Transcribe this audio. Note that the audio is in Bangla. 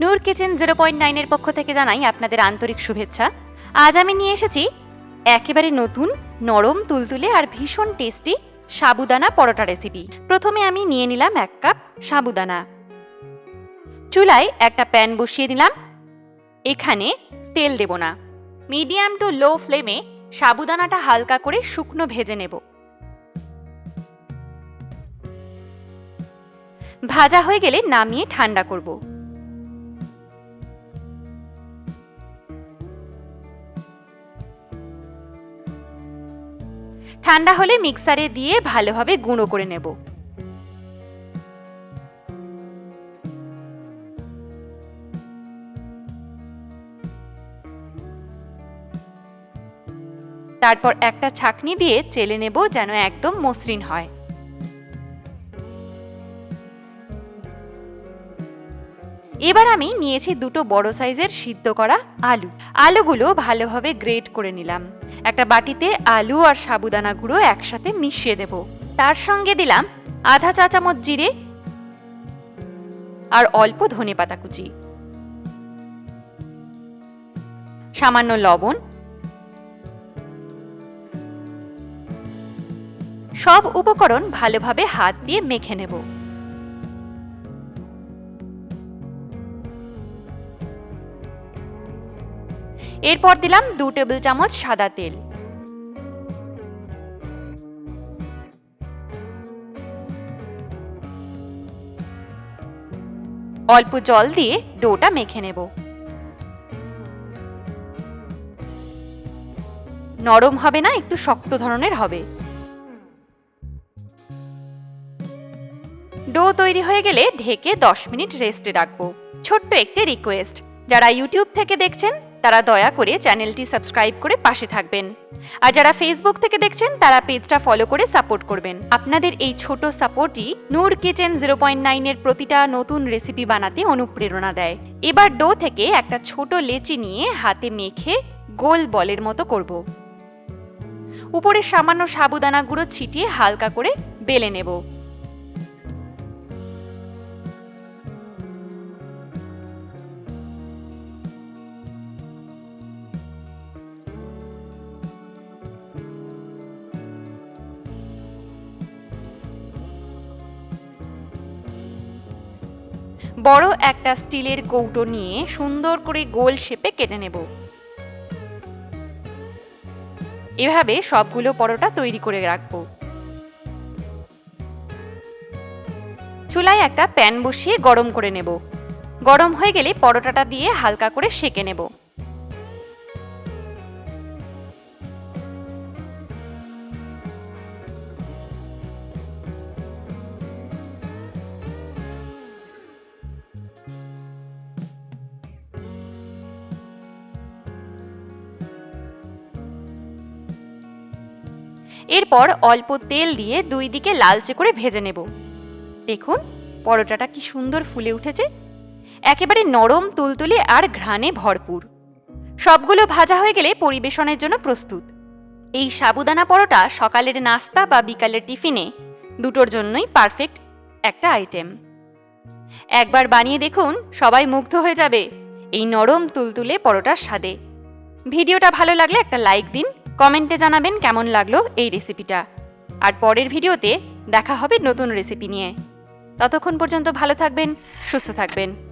নূর কিচেন জিরো পয়েন্ট নাইনের পক্ষ থেকে জানাই আপনাদের আন্তরিক শুভেচ্ছা। আজ আমি নিয়ে এসেছি একেবারে নতুন, নরম, তুলতুলে আর ভীষণ টেস্টি সাবুদানা পরোটা রেসিপি প্রথমে আমি নিয়ে নিলাম এক কাপ সাবুদানা। চুলায় একটা প্যান বসিয়ে দিলাম। এখানে তেল দেব না। মিডিয়াম টু লো ফ্লেমে সাবুদানাটা হালকা করে শুকনো ভেজে নেব। ভাজা হয়ে গেলে নামিয়ে ঠান্ডা করব। ঠান্ডা হলে মিক্সারে দিয়ে ভালোভাবে গুঁড়ো করে নেব। তারপর একটা ছাকনি দিয়ে চেলে নেব যেন একদম মসৃণ হয়। এবার আমি নিয়েছি দুটো বড় সাইজের সিদ্ধ করা আলু। আলুগুলো ভালোভাবে গ্রেট করে নিলাম। একটা বাটিতে আলু আর সাবুদানা গুঁড়ো একসাথে মিশিয়ে দেব। তার সঙ্গে দিলাম আধা চা চামচ জিরে আর অল্প ধনে পাতা কুচি। সামান্য লবণ। সব উপকরণ ভালোভাবে হাত দিয়ে মেখে নেব। এরপর দিলাম দু টেবিল চামচ সাদা তেল। অল্প জল দিয়ে ডোটা মেখে নেব। নরম হবে না, একটু শক্ত ধরনের হবে। ডো তৈরি হয়ে গেলে ঢেকে 10 মিনিট রেস্টে রাখব। ছোট্ট একটি রিকোয়েস্ট, যারা ইউটিউব থেকে দেখছেন তারা দয়া করে চ্যানেলটি সাবস্ক্রাইব করে পাশে থাকবেন। আর যারা ফেসবুক থেকে দেখছেন, তারা পেজটা ফলো করে সাপোর্ট করবেন। আপনাদের এই ছোট সাপোর্টই নূর কিচেন জিরো পয়েন্ট নাইনের প্রতিটা নতুন রেসিপি বানাতে অনুপ্রেরণা দেয়। এবার ডো থেকে একটা ছোট লেচি নিয়ে হাতে মেখে গোল বলের মতো করব। উপরে সামান্য সাবুদানা গুঁড়ো ছিটিয়ে হালকা করে বেলে নেব। বড় একটা স্টিলের কৌটো নিয়ে সুন্দর করে গোল শেপে কেটে নেব। এভাবে সবগুলো পরোটা তৈরি করে রাখব। চুলায় একটা প্যান বসিয়ে গরম করে নেব। গরম হয়ে গেলে পরোটাটা দিয়ে হালকা করে সেঁকে নেব। এরপর অল্প তেল দিয়ে দুই দিকে লালচে করে ভেজে নেব। দেখুন, পরোটাটা কি সুন্দর ফুলে উঠেছে। একেবারে নরম, তুলতুলে আর ঘ্রাণে ভরপুর। সবগুলো ভাজা হয়ে গেলে পরিবেশনের জন্য প্রস্তুত। এই সাবুদানা পরোটা সকালের নাস্তা বা বিকালের টিফিনে দুটোর জন্যই পারফেক্ট একটা আইটেম। একবার বানিয়ে দেখুন, সবাই মুগ্ধ হয়ে যাবে এই নরম, তুলতুলে পরোটার স্বাদে। ভিডিওটা ভালো লাগলে একটা লাইক দিন কমেন্টে জানাবেন কেমন লাগল এই রেসিপিটা। আর পরের ভিডিওতে দেখা হবে নতুন রেসিপি নিয়ে। ততক্ষণ পর্যন্ত ভালো থাকবেন, সুস্থ থাকবেন।